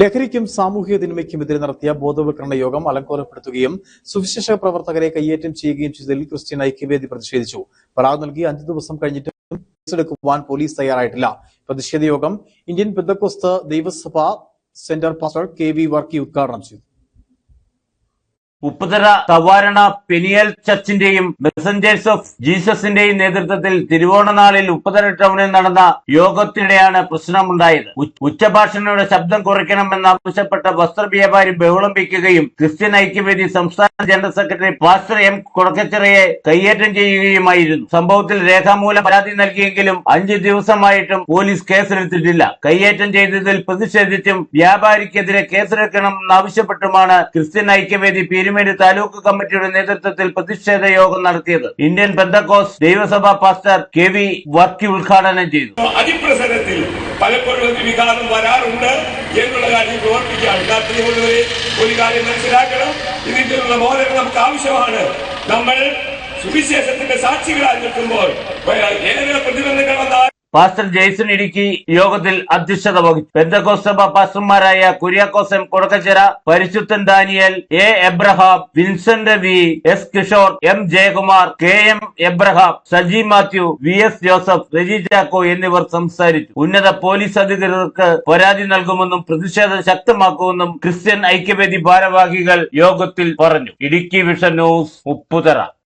ലഹരിക്കും സാമൂഹിക തിന്മയ്ക്കുമെതിരെ നടത്തിയ ബോധവൽക്കരണ യോഗം അലങ്കോലപ്പെടുത്തുകയും സുവിശേഷ പ്രവർത്തകരെ കയ്യേറ്റം ചെയ്യുകയും ചെയ്തതിൽ ക്രിസ്ത്യൻ ഐക്യവേദി പ്രതിഷേധിച്ചു. പരാതി നൽകി അഞ്ചു ദിവസം കഴിഞ്ഞിട്ടും കേസെടുക്കുവാൻ പോലീസ് തയ്യാറായിട്ടില്ല. പ്രതിഷേധ യോഗം ഇന്ത്യൻ പെന്തക്കോസ്ത് ദൈവസഭ centre pastor K V Varkey ഉദ്ഘാടനം ചെയ്തു. ഉപ്പുതറ തവാരണ പെനിയൽ ചർച്ചിന്റെയും മെസഞ്ചേഴ്സ് ഓഫ് ജീസസിന്റെയും നേതൃത്വത്തിൽ തിരുവോണനാളിൽ ഉപ്പുതറ ടൗണിൽ നടന്ന യോഗത്തിനിടെയാണ് പ്രശ്നമുണ്ടായത്. ഉച്ചഭാഷണയുടെ ശബ്ദം കുറയ്ക്കണമെന്നാവശ്യപ്പെട്ട വസ്ത്ര വ്യാപാരി ക്രിസ്ത്യൻ ഐക്യവേദി സംസ്ഥാന ജനറൽ സെക്രട്ടറി പാസ്റ്റർ എം കുടക്കച്ചിറയെ കയ്യേറ്റം ചെയ്യുകയുമായിരുന്നു. സംഭവത്തിൽ രേഖാമൂലം പരാതി നൽകിയെങ്കിലും അഞ്ചു ദിവസമായിട്ടും പോലീസ് കേസെടുത്തിട്ടില്ല. കയ്യേറ്റം ചെയ്തതിൽ പ്രതിഷേധിച്ചും വ്യാപാരിക്കെതിരെ കേസെടുക്കണമെന്നാവശ്യപ്പെട്ടുമാണ് ക്രിസ്ത്യൻ ഐക്യവേദി പീരുമേട് താലൂക്ക് കമ്മിറ്റിയുടെ നേതൃത്വത്തിൽ പ്രതിഷേധ യോഗം നടത്തിയത് ഇന്ത്യൻ ബന്ധക്കോസ് ദൈവസഭാ പാസ്റ്റർ കെ വി വർക്കി ഉദ്ഘാടനം ചെയ്തു. അതിപ്രസരത്തിൽ പലപ്പോഴും വികാരം വരാറുണ്ട് എന്നുള്ള കാര്യം ഓർപ്പിക്കുക. ആൾക്കാർ ഒരു കാര്യം മനസ്സിലാക്കണം. ഇതിന്റെ ബോധം നമുക്ക് ആവശ്യമാണ്. നമ്മൾ സുവിശേഷത്തിന്റെ സാക്ഷികളായി നിൽക്കുമ്പോൾ ഏറെ വന്നാൽ പാസ്റ്റർ ജെയ്സൺ ഇടുക്കി യോഗത്തിൽ അധ്യക്ഷത വഹിച്ചു. പെന്തക്കോസ് സഭ പാസ്റ്റർമാരായ കുര്യാക്കോസ് എം കൊടക്കച്ചിറ പരിശുദ്ധൻ Daniel A Abraham Vincent V S Kishore M Jayakumar K M Abraham Saji Mathew V S Joseph Reji Chacko എന്നിവർ സംസാരിച്ചു. ഉന്നത പോലീസ് അധികൃതർക്ക് പരാതി നൽകുമെന്നും പ്രതിഷേധം ശക്തമാക്കുമെന്നും ക്രിസ്ത്യൻ ഐക്യവേദി ഭാരവാഹികൾ യോഗത്തിൽ പറഞ്ഞു. Idukki vision news Upputhara.